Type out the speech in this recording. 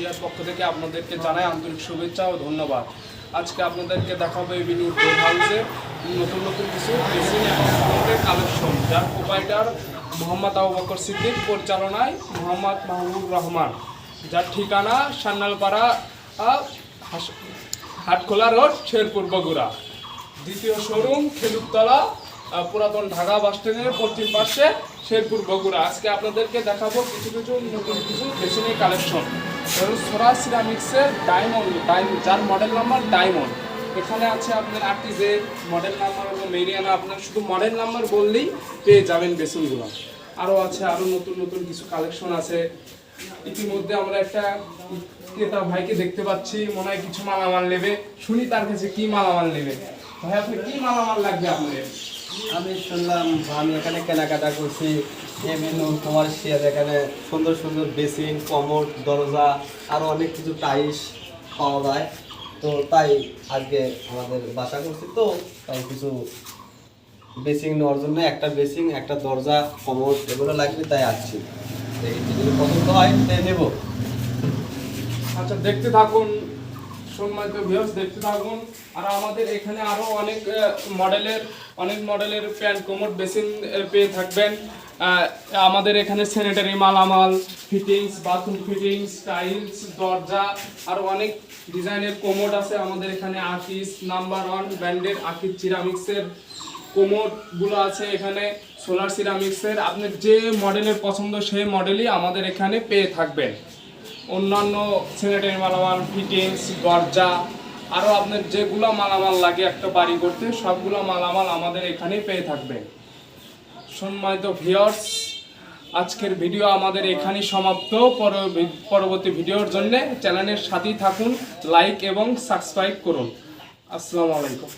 মিডিয়ার পক্ষ থেকে আপনাদেরকে জানাই আন্তরিক শুভেচ্ছা ও ধন্যবাদ। আজকে আপনাদেরকে দেখাবো এভিনিউ ডোর হাউসে নতুন নতুন কিছু মেশিন এবং কালেকশন যার প্রোভাইডার মোহাম্মদ আবু সিদ্দিক, পরিচালনায় মোহাম্মদ মাহবুব রহমান। যার ঠিকানা সান্নালপাড়া হাটখোলা রোড, শেরপুর বগুড়া। দ্বিতীয় শোরুম খেলুকতলা পুরাতন ঢাকা বাস স্ট্যান্ডের পশ্চিম পাশে শেরপুর বগুড়া। আজকে আপনাদেরকে দেখাবো কিছু কিছু নতুন কিছু মেশিনের কালেকশন। সোরা সিরামিক্সের ডায়মন্ড ডায়মন্ড যার মডেল নাম্বার ডায়মন্ড। এখানে আছে আপনার আর্টিজের মডেল নাম্বার হলো মেরিয়ানা। আপনার শুধু মডেল নাম্বার বললেই পেয়ে যাবেন বেসনগুলো। আরও আছে আরও নতুন নতুন কিছু কালেকশন আছে। ইতিমধ্যে আমরা একটা ক্রেতা ভাইকে দেখতে পাচ্ছি, মনে হয় কিছু মালামাল নেবে। শুনি তার কাছে কি মালামাল নেবে। ভাই আপনি কি মালামাল লাগবে আপনাদের? আমি শুনলাম আমি এখানে কেনাকাটা করছি। এমএনও কমার্শিয়াল এখানে সুন্দর সুন্দর বেসিন, কমোড, দরজা আরও অনেক কিছু টাইস পাওয়া যায়। তো তাই আজকে আমাদের বাসা করছি। তো তাই কিছু বেসিং নেওয়ার জন্য একটা বেসিং একটা দরজা, কমোড এগুলো লাগবে তাই আসছি। যদি পছন্দ হয় তাই নেব। আচ্ছা দেখতে থাকুন। সম্মানিত ভিউয়ার্স দেখতে থাকুন। আর আমাদের এখানে আরও অনেক মডেলের অনেক মডেলের প্যান্ট কোমোড বেসিন পেয়ে থাকবেন। আমাদের এখানে স্যানিটারি মালামাল ফিটিংস বাথরুম ফিটিংস টাইলস দরজা, আর অনেক ডিজাইনের কোমোড আছে আমাদের এখানে। আকিস নাম্বার ওয়ান ব্র্যান্ডের আকিস সিরামিক্সের কোমোডগুলো আছে এখানে সোলার সিরামিক্সের আপনার যে মডেলের পছন্দ, সেই মডেলই আমাদের এখানে পেয়ে থাকবেন। অন্যান্য স্যানিটারি মালামাল ফিটিংস দরজা আরও আপনার যেগুলো মালামাল লাগে একটা বাড়ি করতে, সবগুলো মালামাল আমাদের এখানে পেয়ে থাকবেন। সম্মানিত ভিউয়ার্স আজকের ভিডিও আমাদের এখানেই সমাপ্ত। পরব- পরবর্তী ভিডিওর জন্য চ্যানেলের সাথেই থাকুন লাইক এবং সাবস্ক্রাইব করুন। আসসালামু আলাইকুম।